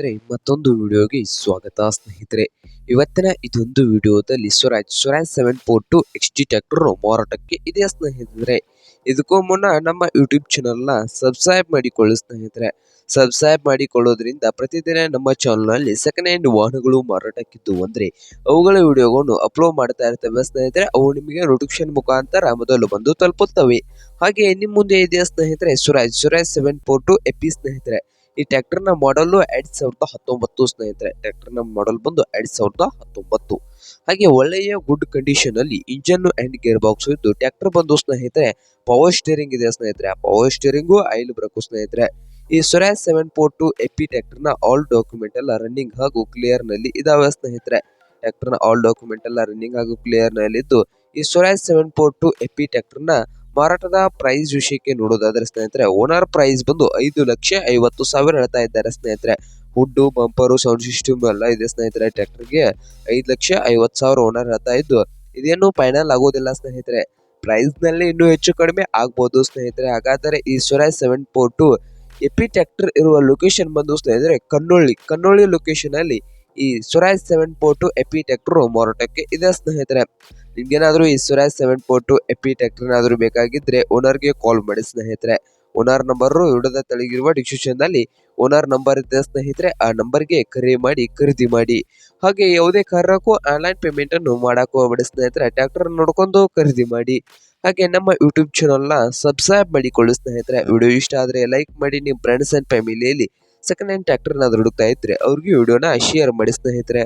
ಸ್ನೇಹಿತರೆ ಮತ್ತೊಂದು ವಿಡಿಯೋಗೆ ಸ್ವಾಗತ, ಸ್ನೇಹಿತರೆ. ಇವತ್ತಿನ ಇದೊಂದು ವಿಡಿಯೋದಲ್ಲಿ Swaraj Swaraj seven four two X T tractor ಮಾರಾಟಕ್ಕೆ ಇದೆ ಸ್ನೇಹಿತರೆ? ಇದಕ್ಕೂ ಮುನ್ನ ನಮ್ಮ ಯೂಟ್ಯೂಬ್ ಚಾನಲ್ನ ಸಬ್ಸ್ಕ್ರೈಬ್ ಮಾಡಿಕೊಳ್ಳಿ, ಸ್ನೇಹಿತರೆ. ಸಬ್ಸ್ಕ್ರೈಬ್ ಮಾಡಿಕೊಳ್ಳೋದ್ರಿಂದ ಪ್ರತಿದಿನ ನಮ್ಮ ಚಾನಲ್ನಲ್ಲಿ ಸೆಕೆಂಡ್ ಹ್ಯಾಂಡ್ ವಾಹನಗಳು ಮಾರಾಟಕ್ಕಿದ್ದು ಅಂದರೆ ಅವುಗಳ ವಿಡಿಯೋಗಳನ್ನು ಅಪ್ಲೋಡ್ ಮಾಡ್ತಾ ಇರ್ತವೆ, ಸ್ನೇಹಿತರೆ. ಅವು ನಿಮಗೆ ನೋಟಿಫಿಕೇಶನ್ ಮುಖಾಂತರ ಮೊದಲು ಬಂದು ತಲುಪುತ್ತವೆ. ಹಾಗೆ ನಿಮ್ಮ ಮುಂದೆ ಇದೆಯಾ, ಸ್ನೇಹಿತರೆ? Swaraj Swaraj seven four two AP, ಸ್ನೇಹಿತರೆ. ಈ ಟ್ರ್ಯಾಕ್ಟರ್ನ ಮಾಡಲ್ ಎರಡ್ ಸಾವಿರದ ಹತ್ತೊಂಬತ್ತು ಸ್ನೇಹಿತರೆ ಟ್ರ್ಯಾಕ್ಟರ್ನ ಮಾಡಲ್ ಬಂದು ಎರಡ್ ಸಾವಿರದ ಹತ್ತೊಂಬತ್ತು. ಹಾಗೆ ಒಳ್ಳೆಯ ಗುಡ್ ಕಂಡೀಷನ್ ಅಲ್ಲಿ ಇಂಜನ್ ಅಂಡ್ ಗೇರ್ ಬಾಕ್ಸ್ ಇದ್ದು ಟ್ರ್ಯಾಕ್ಟರ್ ಬಂದು ಸ್ನೇಹಿತರೆ ಪವರ್ ಸ್ಟೇರಿಂಗ್ ಇದೆ ಸ್ನೇಹಿತರೆ. ಪವರ್ ಸ್ಟೇರಿಂಗು ಆಯಿಲ್ ಬ್ರೇಕು ಸ್ನೇಹಿತರೆ. ಈ Swaraj seven four two EP ಟ್ರ್ಯಾಕ್ಟರ್ನ ಆಲ್ ಡಾಕ್ಯುಮೆಂಟ್ ಎಲ್ಲ ರನ್ನಿಂಗ್ ಹಾಗೂ ಕ್ಲಿಯರ್ನಲ್ಲಿ ಇದಾವೆ ಸ್ನೇಹಿತರೆ. ಟ್ರ್ಯಾಕ್ಟರ್ನ ಆಲ್ ಡಾಕ್ಯುಮೆಂಟ್ ಎಲ್ಲ ರನ್ನಿಂಗ್ ಹಾಗೂ ಕ್ಲಿಯರ್ನಲ್ಲಿ ಇದ್ದು ಈ Swaraj seven four two EP ಟ್ರ್ಯಾಕ್ಟರ್ನ ಮಾರಾಟದ ಪ್ರೈಸ್ ವಿಷಯಕ್ಕೆ ನೋಡೋದಾದ್ರೆ ಸ್ನೇಹಿತರೆ ಓನರ್ ಪ್ರೈಸ್ ಬಂದು ಐದು ಲಕ್ಷ ಐವತ್ತು ಸಾವಿರ ಹೇಳ್ತಾ ಇದ್ದಾರೆ ಸ್ನೇಹಿತರೆ. ಹುಡ್ಡು, ಬಂಪರು ಸೌಂಡ್ ಸಿಸ್ಟಮ್ ಎಲ್ಲ ಇದೆ ಸ್ನೇಹಿತರೆ ಟ್ರ್ಯಾಕ್ಟರ್ಗೆ ಐದು ಲಕ್ಷ ಐವತ್ತು ಸಾವಿರ ಓನರ್ ಹೇಳ್ತಾ ಇದ್ದು, ಇದೇನು ಫೈನಲ್ ಆಗೋದಿಲ್ಲ ಸ್ನೇಹಿತರೆ. ಪ್ರೈಸ್ನಲ್ಲಿ ಇನ್ನೂ ಹೆಚ್ಚು ಕಡಿಮೆ ಆಗ್ಬೋದು ಸ್ನೇಹಿತರೆ. ಹಾಗಾದರೆ ಈ Swaraj seven four two EP tractor ಇರುವ ಲೊಕೇಶನ್ ಬಂದು ಸ್ನೇಹಿತರೆ ಕನ್ನೊಳ್ಳಿ ಕನ್ನೊಳ್ಳಿ ಲೊಕೇಶನ್ ಅಲ್ಲಿ ಈ Swaraj seven four two EP tractor ಮಾರಾಟಕ್ಕೆ ಇದೆ ಸ್ನೇಹಿತರೆ. ನಿಮ್ಗೇನಾದ್ರೂ ಈ seven four two EP tractor ಏನಾದ್ರು ಬೇಕಾಗಿದ್ರೆ ಓನರ್ಗೆ ಕಾಲ್ ಮಾಡಿ ಸ್ನೇಹಿತರೆ. ಓನರ್ ನಂಬರ್ ವಿಡಿಯೋದ ತಳಗಿರುವ ಡಿಸ್ಕ್ರಿಪ್ಷನ್ನಲ್ಲಿ ಓನರ್ ನಂಬರ್ ಇದೆ ಸ್ನೇಹಿತರೆ, ಆ ನಂಬರ್ಗೆ ಕರೆ ಮಾಡಿ ಖರೀದಿ ಮಾಡಿ. ಹಾಗೆ ಯಾವುದೇ ಕಾರಣಕ್ಕೂ ಆನ್ಲೈನ್ ಪೇಮೆಂಟ್ ಅನ್ನು ಮಾಡಿ ಸ್ನೇಹಿತರೆ ಟ್ಯಾಕ್ಟರ್ ನೋಡ್ಕೊಂಡು ಖರೀದಿ ಮಾಡಿ. ಹಾಗೆ ನಮ್ಮ ಯೂಟ್ಯೂಬ್ ಚಾನಲ್ನ ಸಬ್ಸ್ಕ್ರೈಬ್ ಮಾಡಿಕೊಳ್ಳಿ ಸ್ನೇಹಿತರೆ. ವಿಡಿಯೋ ಇಷ್ಟ ಆದರೆ ಲೈಕ್ ಮಾಡಿ ನಿಮ್ಮ ಫ್ರೆಂಡ್ಸ್ ಅಂಡ್ ಫ್ಯಾಮಿಲಿಯಲ್ಲಿ ಸೆಕೆಂಡ್ ಹ್ಯಾಂಡ್ ಟ್ರ್ಯಾಕ್ಟರ್ ಏನಾದ್ರು ಹುಡುಕ್ತಾ ಇದ್ರೆ ಅವ್ರಿಗೆ ವಿಡಿಯೋನ ಶೇರ್ ಮಾಡಿ ಸ್ನೇಹಿತರೆ.